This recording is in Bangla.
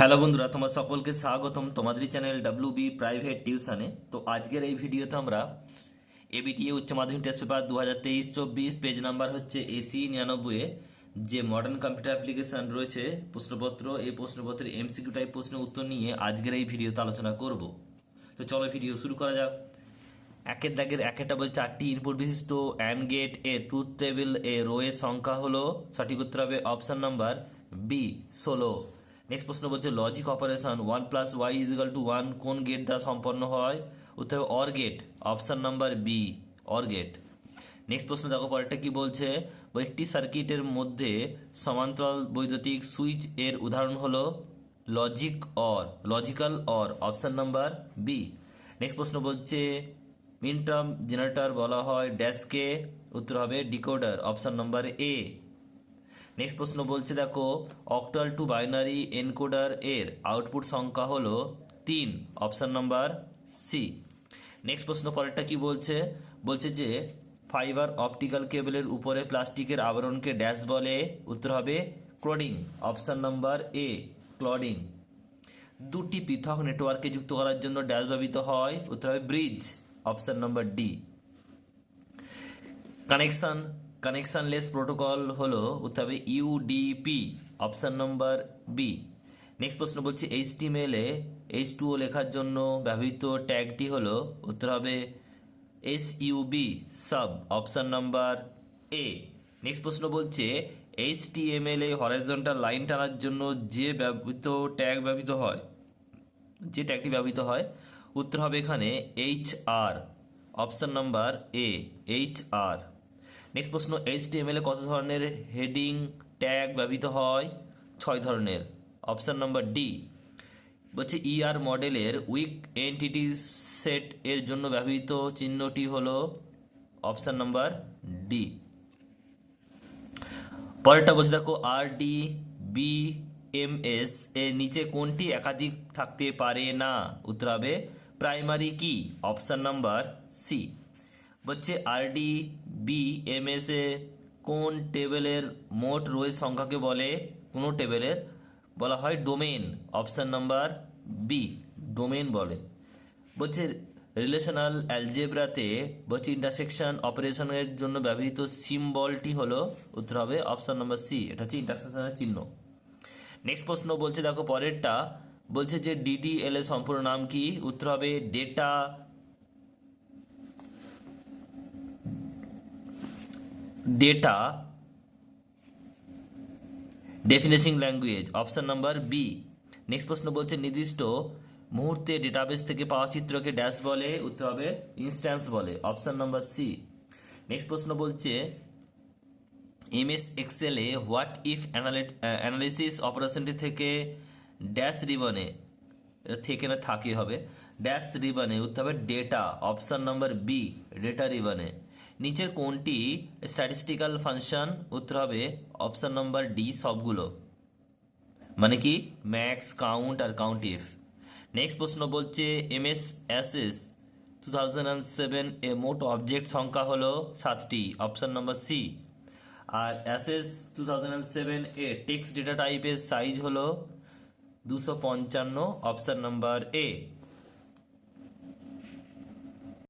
হ্যালো বন্ধুরা, তোমার সকলকে স্বাগতম তোমাদের চ্যানেল ডাব্লিউ বি প্রাইভেট টিউশনে তো আজকের এই ভিডিওতে আমরা এবিটিএ উচ্চ মাধ্যমিক টেস্ট পেপার দু হাজার তেইশ চব্বিশ পেজ নাম্বার হচ্ছে এসি নিরানব্বইয়ে যে মডার্ন কম্পিউটার অ্যাপ্লিকেশন রয়েছে, প্রশ্নপত্র, এই প্রশ্নপত্রের এমসিকিউ টাইপ প্রশ্নের উত্তর নিয়ে আজকের এই ভিডিওতে আলোচনা করব। তো চলো ভিডিও শুরু করা যাক। একের দাগের এক একটা বই চারটি ইনপুট বিশিষ্ট অ্যান্ড গেট এ ট্রুথ টেবিল এ রোয়ের সংখ্যা হলো, সঠিক উত্তর হবে অপশন নাম্বার বি ষোলো। নেক্সট প্রশ্ন বলছে logic operation one plus Y is equal to one কোন গেট দ্বারা সম্পন্ন হয়? উত্তর হবে or gate option number B or gate next প্রশ্ন দেখো, পরেরটা কি বলছে? একটি সার্কিটের মধ্যে সমান্তরাল বৈদ্যুতিক সুইচ এর উদাহরণ হলো logic or logical or option number B next প্রশ্ন বলছে মিনটার্ম জেনারেটর বলা হয় ড্যাশকে উত্তর হবে decoder option number A next প্রশ্ন বলছে দেখো অক্টাল টু বাইনারি এনকোডার এর আউটপুট সংখ্যা হলো তিন অপশান নাম্বার সি নেক্সট প্রশ্ন পরেরটা কি বলছে? বলছে যে ফাইবার অপটিক্যাল কেবলের উপরে প্লাস্টিকের আবরণকে ড্যাশ বলে, উত্তর হবে ক্লোডিং অপশান নাম্বার এ ক্লডিং দুটি পৃথক নেটওয়ার্কে যুক্ত করার জন্য ড্যাশ ব্যবহৃত হয়, উত্তর হবে bridge option number D connection connectionless protocol হলো উত্তর হবে UDP option number B next প্রশ্ন বলছি এইচটিএমএল এইচ টু লেখার জন্য ব্যবহৃত ট্যাগটি হলো উত্তর হবে S U B sub option number A next প্রশ্ন বলছে এইচটিএমএল এ হরাইজন্টাল লাইন টানার জন্য যে ব্যবহৃত ট্যাগ ব্যবহৃত হয়, যে ট্যাগটি ব্যবহৃত হয়, উত্তর হবে এখানে H R option number A H R next প্রশ্ন এ কত ধরনের হেডিং ট্যাগ ব্যবহৃত হয়? ছয় ধরনের। অপশান নাম্বার ডি বলছে ইআর মডেলের উইক এন্টিটি সেট এর জন্য ব্যবহৃত চিহ্নটি হলো অপশান নাম্বার ডি পরেরটা বলছে, দেখো R D B M S এর নিচে কোনটি একাধিক থাকতে পারে না? উত্তর হবে প্রাইমারি কি অপশান নাম্বার সি বলছে R D B M S এ কোন টেবিলের মোট রোয়ের সংখ্যাকে বলে? কোনো টেবিলের? বলা হয় domain option number B domain বলে। বলছে, রিলেশনাল অ্যালজেব্রাতে, বলছে ইন্টারসেকশন অপারেশনের জন্য ব্যবহৃত সিম্বলটি হলো, উত্তর হবে অপশন নাম্বার সি এটা হচ্ছে ইন্টারসেকশনের চিহ্ন। নেক্সট প্রশ্ন বলছে, দেখো পরেরটা। বলছে যে ডিডিএল এর সম্পূর্ণ নাম কি? উত্তর হবে data data definition language option number B next প্রশ্ন বলছে, নির্দিষ্ট মুহূর্তে ডেটাবেস থেকে পাওয়া চিত্রকে ড্যাশ বলে উত্তর হবে ইনস্ট্যান্স বলে অপশন নাম্বার সি নেক্সট প্রশ্ন বলছে এমএস এক্সেলে হোয়াট ইফ অ্যানালিসিস অপারেশনটি থেকে ড্যাশ রিবনে থেকে না থাকে হবে ড্যাশ রিবনে উত্তর হবে data option number B data রিবনে নিচের কোনটি স্ট্যাটিস্টিক্যাল ফাংশন উত্তর হবে অপশন নাম্বার ডি সবগুলো। মানে কি? ম্যাক্স কাউন্ট আর কাউন্ট ইফ নেক্সট প্রশ্ন বলছে M S S S two thousand seven এ মোট অবজেক্ট সংখ্যা হলো সাতটি option number C R S two thousand seven এ টেক্সট ডেটা টাইপের সাইজ হলো দুশো পঞ্চান্ন অপশন নাম্বার এ